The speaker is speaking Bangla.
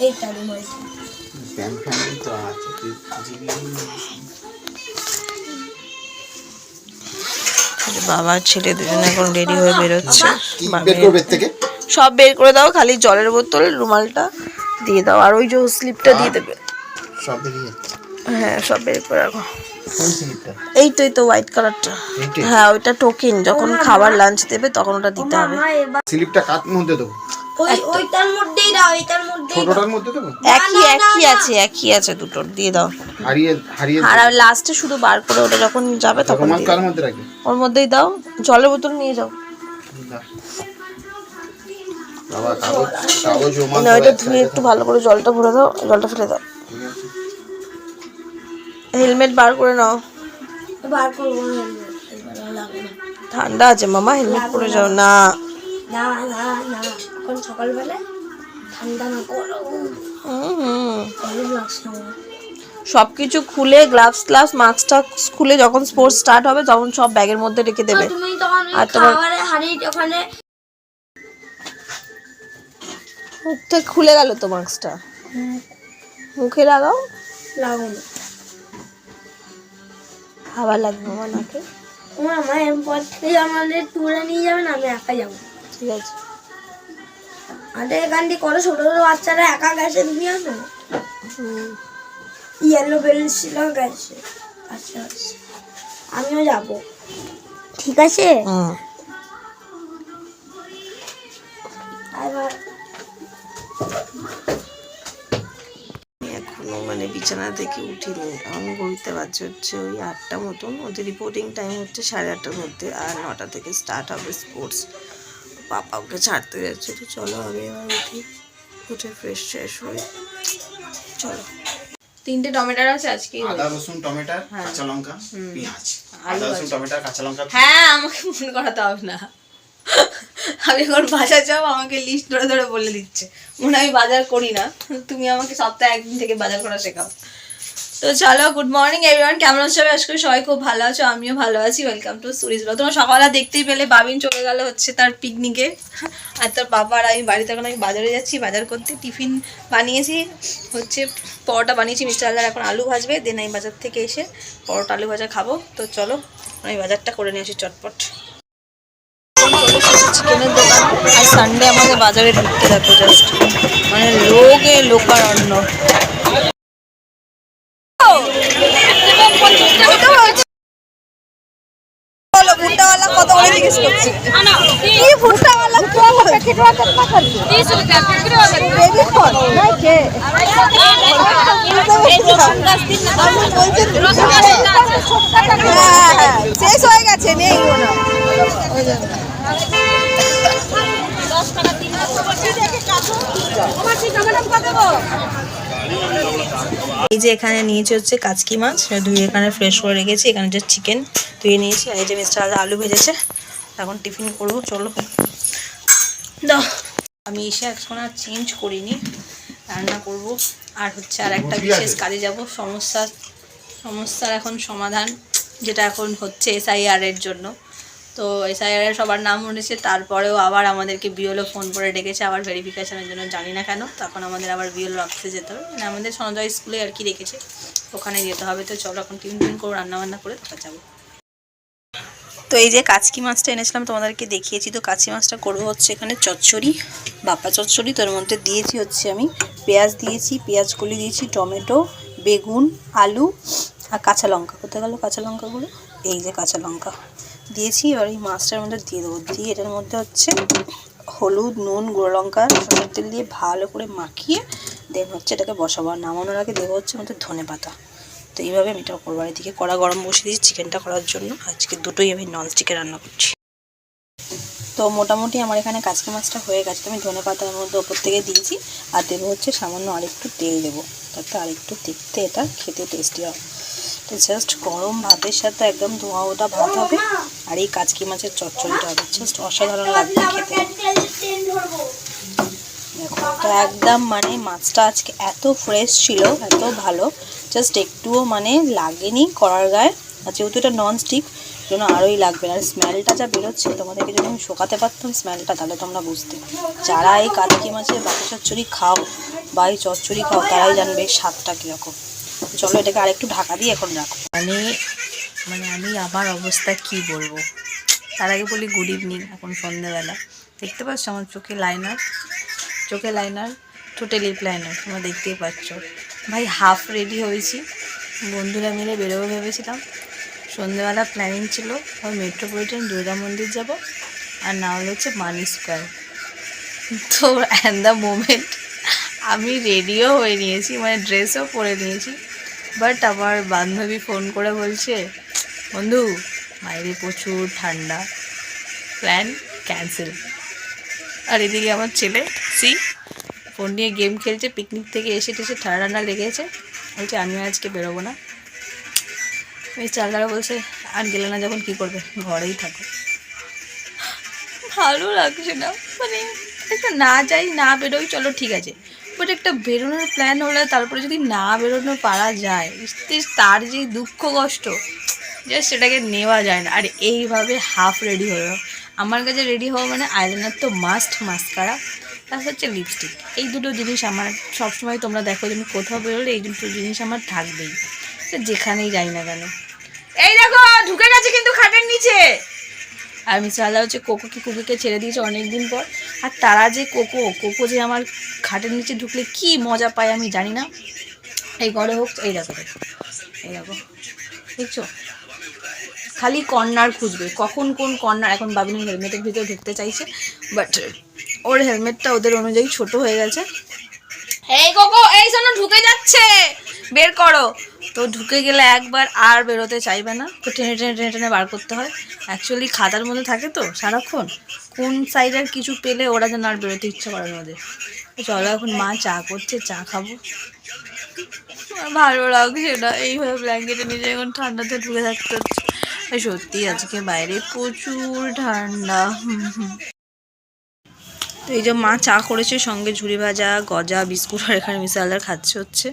এইটা রুমালটা ফ্যান ফ্যান তো আছে তুই বাবা ছেলে দুজনে এখন রেডি হয়ে বেরোচ্ছে। কি বাবা- বের করবে এর থেকে? সব বের করে দাও খালি জলের বোতল রুমালটা দিয়ে দাও আর ওই যে স্লিপটা দিয়ে দেবে। সব হ্যাঁ সব বের করে রাখো। এই তো এই তো হোয়াইট কালারটা হ্যাঁ ওইটা টোকেন যখন খাবার লাঞ্চ দেবে তখন ওটা দিতে হবে। স্লিপটা কার মধ্যে দেবো? ওই ওইটার মধ্যেই দাও এইটার মধ্যেই ছোটটার মধ্যে দেবো একই একই আছে একই আছে দুটোর দিয়ে দাও। হারিয়ে হারিয়ে আর লাস্টে শুধু বার করে ওটা যখন যাবে তখন কার দাও। মধ্যে রাখবে? ওর মধ্যেই দাও জলের বোতল নিয়ে যাও। না ওইটা ধুয়ে একটু ভালো করে জলটা ভরে দাও জলটা ফেলে দাও। হেলমেট বার করে নাও। বার করব না এবার আর লাগবে না। ঠান্ডা আছে মামা হেলমেট পরে যাও। না। না না না। এখন সকালবেলা ঠান্ডা না গরম। লাগছে আমার। সব কিছু খুলে গ্লাভস গ্লাভস মাস্কটা খুলে যখন স্পোর্টস স্টার্ট হবে তখন সব ব্যাগের মধ্যে রেখে দেবে। আর তোমার- খাবারে ওখানে মুখটা খুলে গেল তো মাস্কটা মুখে লাগাও। লাগানো হাওয়া লাগবে আমার নাকে আমার এরপর থেকে আমাদের ট্যুরে নিয়ে যাবেন আমি একা যাব। ঠিক আছে। আমাদের এখান দিয়ে কত ছোট ছোট বাচ্চারা একা গেছে তুমি জানো হুম। ইয়েলো বেলুন ছিল গেছে। আচ্ছা আচ্ছা। আমিও যাব। ঠিক আছে? এখনও মানে বিছানা থেকে উঠিনি। আমি ঘুরতে পারছি হচ্ছে ওই আটটা মতন। ওদের রিপোর্টিং টাইম হচ্ছে সাড়ে আটটার মধ্যে আর নটা থেকে স্টার্ট হবে স্পোর্টস পাপা ওকে ছাড়তে যাচ্ছে। তো চলো আমি এবার উঠি। উঠে ফ্রেশ ফ্রেশ হয়ে চলো। তিনটে টমেটোর আছে আজকে আদা রসুন টমেটো কাঁচা লঙ্কা পেঁয়াজ। আদা রসুন টমেটো কাঁচা লঙ্কা। হ্যাঁ আমাকে মনে করাতে হবে না। আমি এখন বাজার যাব আমাকে লিস্ট ধরে ধরে বলে দিচ্ছে। মনে হয় আমি বাজার করি না। তুমি আমাকে সপ্তাহে একদিন থেকে বাজার করা শেখাও। তো চলো গুড মর্নিং এভরিওয়ান কেমন আছো? সবাই আজকে সবাই খুব ভালো আছো, আমিও ভালো আছি। ওয়েলকাম টু সুরিজ তোমার সকালে দেখতেই পেলে, বাবিন চলে গেল হচ্ছে তার পিকনিকে আর তার বাবা আর আমি বাড়িতে এখন আমি বাজারে যাচ্ছি, বাজার করতে টিফিন বানিয়েছি, হচ্ছে পরোটা বানিয়েছি মিস্টার আল্লাহ এখন আলু ভাজবে। দেন আমি বাজার থেকে এসে পরোটা, আলু ভাজা খাব। তো চলো, আমি বাজারটা করে নিয়ে আসি চটপট। চিকেনের দোকান। আর সানডে আমাদের বাজারে ঢুকতে দেখো জাস্ট মানে লোকে লোকারণ্য বলো, ভুট্টাওয়ালা কত করে জিজ্ঞেস করছে? কি ভুট্টাওয়ালা কি Baby corn? নাই কে? আমি বলছি, হ্যাঁ, হ্যাঁ, শেষ হয়ে গেছে নেই কোনো ওই জন্য। এই যে এখানে নিয়েছি হচ্ছে কাচকি মাছ ধুয়ে এখানে ফ্রেশ করে রেখেছি। এখানে যে চিকেন ধুয়ে নিয়েছি আর এই যে মিস্টার আলু ভেজেছে। এখন টিফিন করব চলো। দাও। আমি এসে এখন আর চেঞ্জ করিনি রান্না করব। আর হচ্ছে আর একটা বিশেষ কাজে যাব সমস্যা সমস্যার এখন সমাধান যেটা এখন হচ্ছে এসআইআর এর জন্য। তো এসআইআর এর সবার নাম উঠেছে, তারপরেও আবার আমাদেরকে বিওলো ফোন করে ডেকেছে, আবার ভেরিফিকেশনের জন্য জানি না কেন, তখন আমাদের আবার বিওলো অফিসে যেতে হবে। মানে আমাদের সঞ্জয় স্কুলে আর কি রেখেছে ওখানে যেতে হবে। তো চলো এখন টিফিন টিফিন করে রান্নাবান্না করে তারপর যাব। তো এই যে কাচকি মাছটা এনেছিলাম, তোমাদেরকে দেখিয়েছি তো, কাচকি মাছটা করব হচ্ছে এখানে চচ্চড়ি, বাপা চচ্চড়ি তোর মধ্যে দিয়েছি হচ্ছে আমি পেঁয়াজ দিয়েছি পেঁয়াজ কলি দিয়েছি, টমেটো, বেগুন, আলু আর কাঁচা লঙ্কা। কোথায় গেল কাঁচা লঙ্কাগুলো? এই যে কাঁচা লঙ্কা। দিয়েছি, এবার এই মাছটার মধ্যে দিয়ে দেবো। দিয়ে এটার মধ্যে হচ্ছে হলুদ, নুন, গুঁড়ো লঙ্কা সরষের তেল দিয়ে ভালো করে মাখিয়ে দেন হচ্ছে এটাকে বসাবো। আর নামানোর আগে দেবো হচ্ছে আমাদের ধনে পাতা। তো এইভাবে আমি এটা করব এদিকে কড়া গরম বসিয়ে দিয়েছি চিকেনটা করার জন্য। আজকে দুটোই আমি নন ননস্টিকে রান্না করছি। তো মোটামুটি আমার এখানে কাচকি মাছটা হয়ে গেছে। আমি ধনে পাতার মধ্যে ওপর থেকে দিয়েছি। আর দেবো হচ্ছে সামান্য আরেকটু তেল দেবো। তাতে আরেকটু দেখতে এটা খেতে টেস্টি তো জাস্ট গরম ভাতের সাথে একদম ধোঁয়া ওটা ভাত হবে। আর এই কাচকি মাছের চচ্চড়িটা হবে। জাস্ট অসাধারণ লাগবে খেতে। দেখো তো একদম মানে মাছটা আজকে এত ফ্রেশ ছিল, এত ভালো। জাস্ট একটুও মানে লাগেনি করার গায়ে। আর যেহেতু এটা নন স্টিক জন্য আরোই লাগবে আর স্মেলটা যা বেরোচ্ছে, তোমাদেরকে যদি আমি শোকাতে পারতাম স্মেলটা তাহলে তোমরা বুঝতে। যারা এই কাতকি মাছের বাকি চচ্চড়ি খাও বা এই চচ্চড়ি খাও, তারাই জানবে স্বাদটা কীরকম। চলো এটাকে আরেকটু ঢাকা দিয়ে এখন রাখো। মানে মানে আমি আমার অবস্থা কি বলব? তার আগে বলি গুড ইভিনিং এখন সন্ধ্যেবেলা। দেখতে পাচ্ছ আমার চোখে লাইনার চোখে লাইনার ঠোঁটে লিপ লাইনার তোমরা দেখতেই পাচ্ছ। ভাই হাফ রেডি হয়েছি। বন্ধুরা মিলে বেরোবো ভেবেছিলাম। সন্ধ্যেবেলা প্ল্যানিং ছিল ওই মেট্রোপলিটন দুর্গা মন্দির যাব, আর না হলে হচ্ছে মানি স্কোয়ার তো অ্যান্ড দ্য মোমেন্ট আমি রেডিও হয়ে নিয়েছি মানে ড্রেসও পরে নিয়েছি। বাট আমার বান্ধবী ফোন করে বলছে, বন্ধু, বাইরে প্রচুর ঠান্ডা। Plan cancel. আর এদিকে আমার ছেলে, সি, ফোন নিয়ে গেম খেলছে, পিকনিক থেকে এসে টেসে ঠান্ডা ঠান্ডা লেগেছে। বলছে আমিও আজকে বেরোবো না। এই চালদারা বলছে আর গেলে না যখন কী করবে, ঘরেই থাকো। ভালো লাগছে না। মানে না যাই, না বেরোই, চলো ঠিক আছে। বাট একটা বেরোনোর প্ল্যান হলে তারপরে যদি না বেরোনো পারা যায় তার যে দুঃখ কষ্ট জাস্ট সেটাকে নেওয়া যায় না। আর এইভাবে হাফ রেডি হলো আমার কাছে রেডি হওয়া মানে আইলাইনার তো মাস্ট মাস্কারা তার হচ্ছে লিপস্টিক এই দুটো জিনিস আমার সবসময় তোমরা দেখো আমি কোথাও বেরোলে এই দুটো জিনিস আমার থাকবেই। যেখানেই যাই না কেন। এই দেখো, ঢুকে গেছে কিন্তু খাটের নিচে। আর মিস্টার আল্লাহ হচ্ছে কোকোকে কুকুকে ছেড়ে দিয়েছে অনেক দিন পর। আর তারা যে কোকো কোকো যে আমার খাটের নিচে ঢুকলে কি মজা পায় আমি জানি না। এই ঘরে হোক, এই দেখো এই দেখো দেখছ? খালি কর্নার খুঁজবে, কখন কোন কর্নার, এখন বাবিনের হেলমেটের ভিতরে ঢুকতে চাইছে বাট ওর হেলমেটটা ওদের অনুযায়ী ছোট হয়ে গেছে। এই কোকো, এই শোনো, ঢুকে যাচ্ছে, বের করো। তো ঢুকে গেলে একবার আর বেরোতে চাইবে না। তো টেনে টেনে টেনে টেনে বার করতে হয়। অ্যাকচুয়ালি খাতার মধ্যে থাকে তো সারাক্ষণ। কোন সাইডের কিছু পেলে ওরা যেন আর বেরোতে ইচ্ছে করে না ওদের। চলো এখন মা চা করছে, চা খাব। ভালো লাগছে না, এইভাবে ব্ল্যাঙ্কেটে নিজে এখন ঠান্ডাতে ঢুকে থাকতে হচ্ছে। সত্যি আজকে বাইরে প্রচুর ঠান্ডা তো এই যে মা চা করেছে, সঙ্গে ঝুড়ি ভাজা, গজা, বিস্কুট আর এখানে মিশালার খাচ্ছে হচ্ছে।